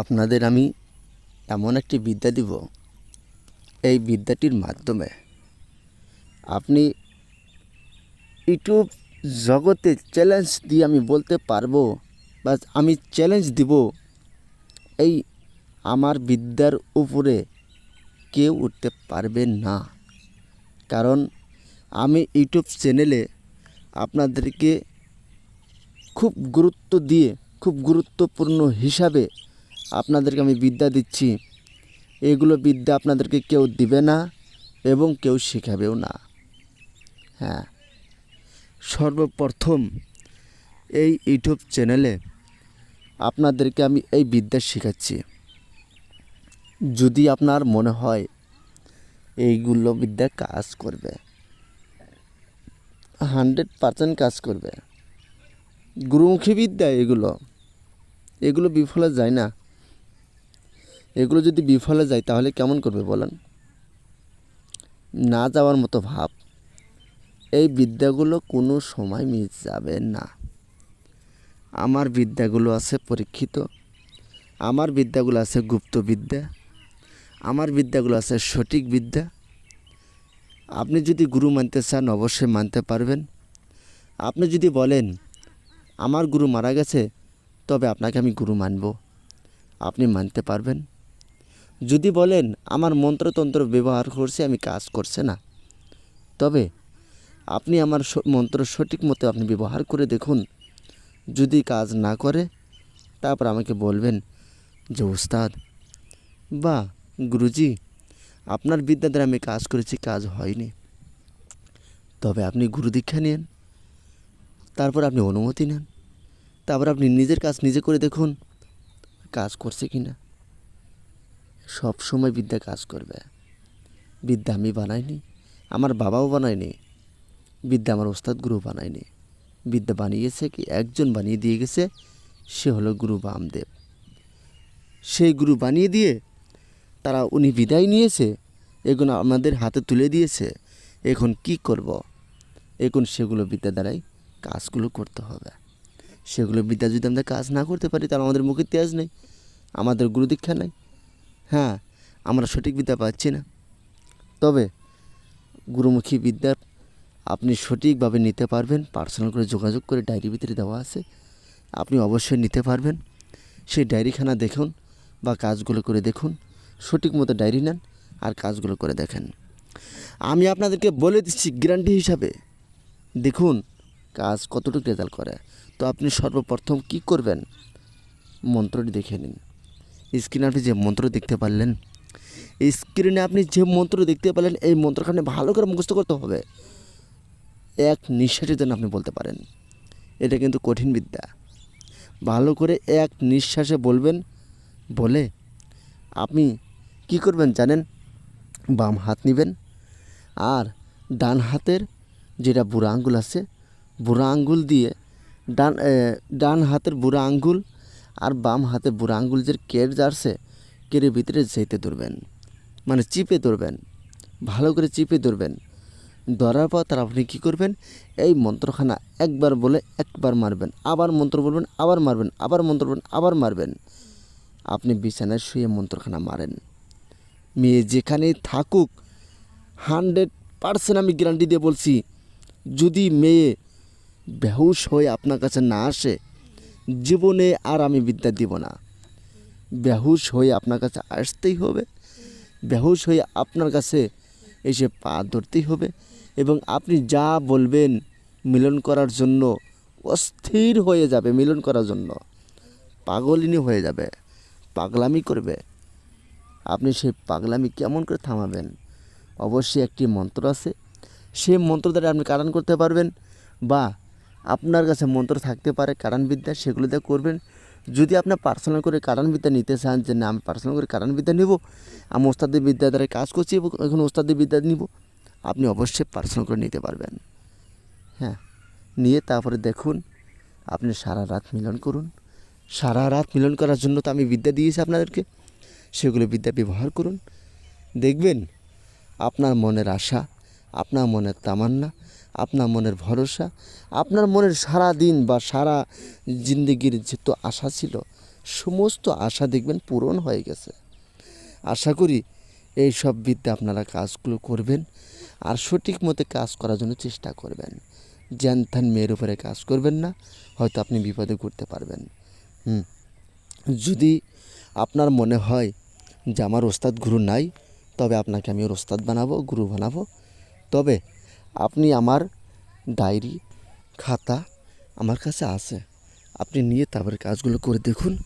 আপনাদের আমি এমন একটি বিদ্যা দিব। এই বিদ্যাটির মাধ্যমে আপনি ইউটিউব জগতে চ্যালেঞ্জ দিয়ে আমি বলতে পারব বা আমি চ্যালেঞ্জ দিব, এই আমার বিদ্যার উপরে কেউ উঠতে পারবে না। কারণ আমি ইউটিউব চ্যানেলে আপনাদেরকে খুব গুরুত্ব দিয়ে, খুব গুরুত্বপূর্ণ হিসাবে আপনাদেরকে আমি বিদ্যা দিচ্ছি, এগুলো বিদ্যা আপনাদেরকে কেউ দিবে না এবং কেউ শেখাবেও না। হ্যাঁ সর্বপ্রথম এই ইউটিউব চ্যানেলে আপনাদেরকে আমি এই বিদ্যা শেখাচ্ছি। যদি আপনার মনে হয় এইগুলো বিদ্যা কাজ করবে, হান্ড্রেড পারসেন্ট কাজ করবে গুরুমুখী বিদ্যা এগুলো এগুলো বিফলে যায় না। এগুলো যদি বিফলে যায়, তাহলে কেমন করবে বলেন? না যাওয়ার মতো ভাব। এই বিদ্যাগুলো কোনো সময় মিস যাবে না। আমার বিদ্যাগুলো আছে পরীক্ষিত। আমার বিদ্যাগুলো আছে গুপ্ত বিদ্যা। আমার বিদ্যাগুলো আছে সঠিক বিদ্যা। আপনি যদি গুরু মানতে চান, অবশ্যই মানতে পারবেন। আপনি যদি বলেন, আমার গুরু মারা গেছে, তবে আপনাকে আমি গুরু মানব। আপনি মানতে পারবেন। যদি বলেন, আমার মন্ত্রতন্ত্র ব্যবহার করছে, আমি কাজ করছে না। তবে আপনি আমার মন্ত্র সঠিক মতো আপনি ব্যবহার করে দেখুন। যদি কাজ না করে, তারপর আমাকে বলবেন যে উস্তাদ বা গুরুজি, আপনার বিদ্যা দ্বারা আমি কাজ করেছি, কাজ হয়নি। তবে আপনি গুরু দীক্ষা নিন, তারপর আপনি অনুমতি নেন, তারপর আপনি নিজের কাজ নিজে করে দেখুন, কাজ করছে কি না সব সময় বিদ্যা কাজ করবে। বিদ্যা আমি বানাইনি, আমার বাবাও বানায়নি, বিদ্যা আমার ওস্তাদ গুরু বানায়নি। বিদ্যা বানিয়েছে কি, একজন বানিয়ে দিয়ে গেছে, সে হলো গুরু বামদেব। সেই গুরু বানিয়ে দিয়ে তারা উনি বিদায় নিয়েছে, এগুলো আমাদের হাতে তুলে দিয়েছে, এখন কি করব? এখন সেগুলো বিদ্যা দ্বারাই কাজগুলো করতে হবে। সেগুলো বিদ্যা যদি আমরা কাজ না করতে পারি, তাহলে আমাদের মুখে তেজ নেই, আমাদের গুরু দীক্ষা নেই। হ্যাঁ আমরা সঠিক বিদ্যা পাচ্ছি না। তবে গুরুমুখী বিদ্যা আপনি সঠিকভাবে নিতে পারবেন। পার্সোনাল করে যোগাযোগ করে ডায়েরি ভিতরে দেওয়া আছে। আপনি অবশ্যই নিতে পারবেন। সেই ডায়েরিখানা দেখুন বা কাজগুলো করে দেখুন। সঠিক মতো ডায়েরি নেন আর কাজগুলো করে দেখেন। আমি আপনাদেরকে বলে দিচ্ছি গ্যারান্টি হিসাবে। দেখুন কাজ কতটুকু রেজাল্ট করে। তো আপনি সর্বপ্রথম কি করবেন? মন্ত্রটি দেখে নিন। স্ক্রিনে আপনি যে মন্ত্র দেখতে পারলেন স্ক্রিনে আপনি যে মন্ত্র দেখতে পারলেন, এই মন্ত্রখানে ভালো করে মুখস্থ করতে হবে। এক নিঃশ্বাসের জন্য আপনি বলতে পারেন। এটা কিন্তু কঠিন বিদ্যা। ভালো করে এক নিঃশ্বাসে বলবেন, বলে আপনি কি করবেন জানেন? বাম হাত নেবেন। আর ডান হাতের যেটা বুড়া আঙ্গুল আছে, বুড়া আঙ্গুল দিয়ে ডান ডান হাতের বুড়া আঙ্গুল আর বাম হাতে বুড়া আঙ্গুল যে কের যাচ্ছে কেরের ভিতরে যেতে ধরবেন। মানে চিপে ধরবেন। ভালো করে চিপে ধরবেন। ধরার পর তার আপনি কী করবেন? এই মন্ত্রখানা একবার বলে একবার মারবেন। আবার মন্ত্র বলবেন, আবার মারবেন, আবার মন্ত্র বলবেন, আবার মারবেন। আপনি বিছানায় শুয়ে মন্ত্রখানা মারেন। মেয়ে যেখানেই থাকুক, হান্ড্রেড পার্সেন্ট আমি গ্যারান্টি দিয়ে বলছি, যদি মেয়ে বেহুশ হয়ে আপনার কাছে না আসে জীবনে আর আমি বিদ্যা দিব না। বেহুশ হয়ে আপনার কাছে আসতেই হবে। বেহুশ হয়ে আপনার কাছে এসে পা ধরতেই হবে এবং আপনি যা বলবেন মিলন করার জন্য অস্থির হয়ে যাবে, মিলন করার জন্য। পাগলিনী হয়ে যাবে, পাগলামি করবে। আপনি সেই পাগলামি কেমন করে থামাবেন? অবশ্যই একটি মন্ত্র আছে। সেই মন্ত্র দ্বারা আপনি কারণ করতে পারবেন বা আপনার কাছে মন্ত্র থাকতে পারে কারণ বিদ্যা সেগুলো দিয়ে করবেন। যদি আপনার পার্সোনাল করে কারণ বিদ্যা নিতে চান যে না, আমি পার্সোনাল করে কারণ বিদ্যা নেব, আমি ওস্তাদের বিদ্যা দ্বারা কাজ করছি, এবং এখন ওস্তাদের বিদ্যা নিব, আপনি অবশ্যই পার্সোনাল করে নিতে পারবেন। হ্যাঁ নিয়ে তারপরে দেখুন, আপনি সারা রাত মিলন করুন। সারা রাত মিলন করার জন্য তো আমি বিদ্যা দিয়েছি আপনাদেরকে, সেগুলো বিদ্যা ব্যবহার করুন। দেখবেন, আপনার মনের আশা, আপনার মনের তামান্না আপনার মনের ভরসা, আপনার মনের সারা দিন বা সারা জিন্দগির যত আশা ছিল, সমস্ত আশা দেখবেন পূরণ হয়ে গেছে। আশা করি এই সব বিদ্যা আপনারা কাজগুলো করবেন আর সঠিক মতো কাজ করার জন্য চেষ্টা করবেন। জ্যান ধ্যান মেয়ের উপরে কাজ করবেন না, হয়তো আপনি বিপদে করতে পারবেন। হুম। যদি আপনার মনে হয় যে আমার ওস্তাদ গুরু নাই, তবে আপনাকে আমি ওর ওস্তাদ বানাবো, গুরু বানাবো। তবে আপনি আমার ডায়েরি খাতা আমার কাছে আছে। আপনি নিয়ে তারপরে কাজগুলো করে দেখুন।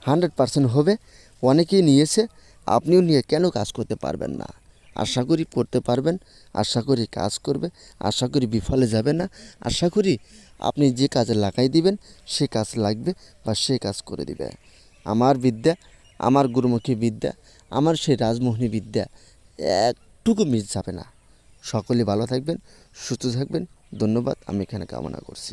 হান্ড্রেড পারসেন্ট হবে। অনেকেই নিয়েছে। আপনিও নিয়ে কেন কাজ করতে পারবেন না? আশা করি করতে পারবেন। আশা করি কাজ করবে। আশা করি বিফলে যাবে না। আশা করি আপনি যে কাজে লাগাই দিবেন, সে কাজ লাগবে বা সে কাজ করে দিবে। আমার বিদ্যা, আমার গুরুমুখী বিদ্যা, আমার সেই রাজমোহনী বিদ্যা, একটুকু মিস যাবে না। সকলে ভালো থাকবেন সুস্থ থাকবেন। ধন্যবাদ আমি এখানে কামনা করছি।